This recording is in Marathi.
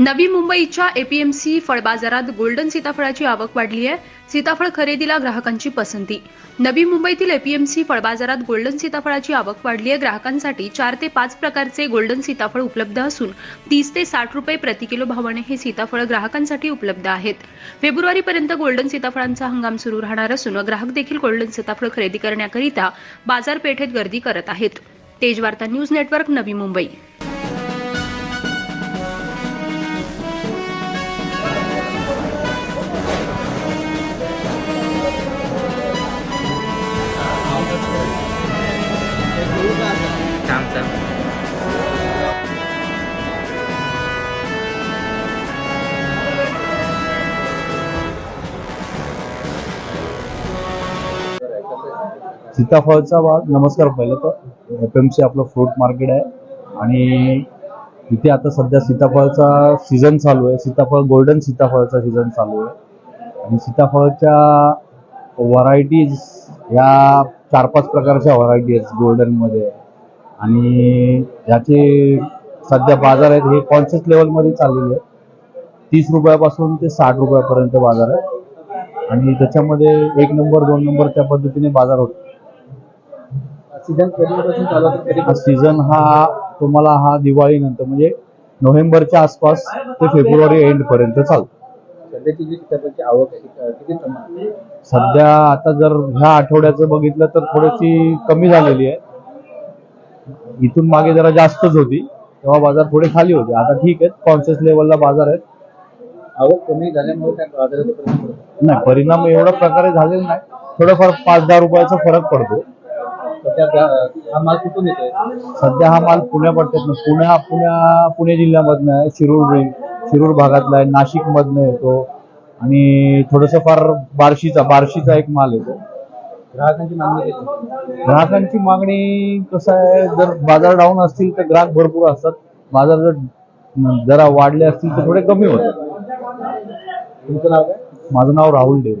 नवी मुंबईच्या एपीएमसी फळ बाजारात गोल्डन सीताफळाची आवक वाढली आहे. सीताफळ खरेदीला ग्राहकांची पसंती. नवी मुंबईतील एपीएमसी फळ बाजारात गोल्डन सीताफळाची आवक वाढली आहे. ग्राहकांसाठी चार ते पाच प्रकारचे गोल्डन सीताफळ उपलब्ध असून तीस ते साठ रुपये प्रति किलो भावाने हे सीताफळ ग्राहकांसाठी उपलब्ध आहेत. फेब्रुवारीपर्यंत गोल्डन सीताफळांचा हंगाम सुरू राहणार असून ग्राहक देखील गोल्डन सीताफळ खरेदी करण्याकरिता बाजारपेठेत गर्दी करत आहेत. Tejvarta news network Navi Mumbai. सीताफळचा बाग नमस्कार पहिलं तर. एफ एम सी आपलं फ्रूट मार्केट आहे. आणि इथे आता सध्या सीताफळचा सीझन चालू आहे. सीताफळ गोल्डन सीताफळचा सीझन चालू आहे. आणि सीताफळच्या व्हरायटीज या चार पाच प्रकारच्या व्हरायटी आहेत गोल्डनमध्ये आणि ह्याचे सध्या बाजार आहेत हे कॉन्शियस लेवलमध्ये चाललेले आहेत. तीस रुपयापासून ते साठ रुपयापर्यंत बाजार आहे आणि त्याच्यामध्ये एक नंबर दोन नंबर त्या पद्धतीने बाजार होतो. सीझन हा सीझन हा तुम्हाला हा दिवाळी नंतर म्हणजे नोव्हेंबरच्या आसपास ते फेब्रुवारी एंड पर्यंत चालतो. आहे आहे? सध्या आता जर ह्या आठवड्याचं बघितलं तर थोडीशी कमी झालेली आहे. इथून मागे जरा जास्तच होती तेव्हा बाजार थोडे खाली होते. आता ठीक आहेत कॉन्शियस लेवलला बाजार आहेत. आवक कमी झाल्यामुळे काय बाजाराचा परिणाम नाही परिणाम एवढ्या प्रकारे झालेला नाही. थोडंफार पाच दहा रुपयाचा फरक पडतो. सध्या हा माल कुठून येतोय? सध्या हा माल पुण्या पट्ट्यातनं पुण्या पुण्या पुणे जिल्ह्यामधनं आहे शिरूर शिरूर भागातला आहे नाशिक मधनं येतो. आणि थोडंसं फार बार्शीचा बार्शीचा एक माल येतो. ग्राहकांची मागणी किती? ग्राहकांची मागणी कसं आहे जर बाजार डाऊन असतील तर ग्राहक भरपूर असतात. बाजार जर जरा वाढले असतील तर थोडे कमी होतात. तुमचं नाव काय? माझं नाव राहुल देव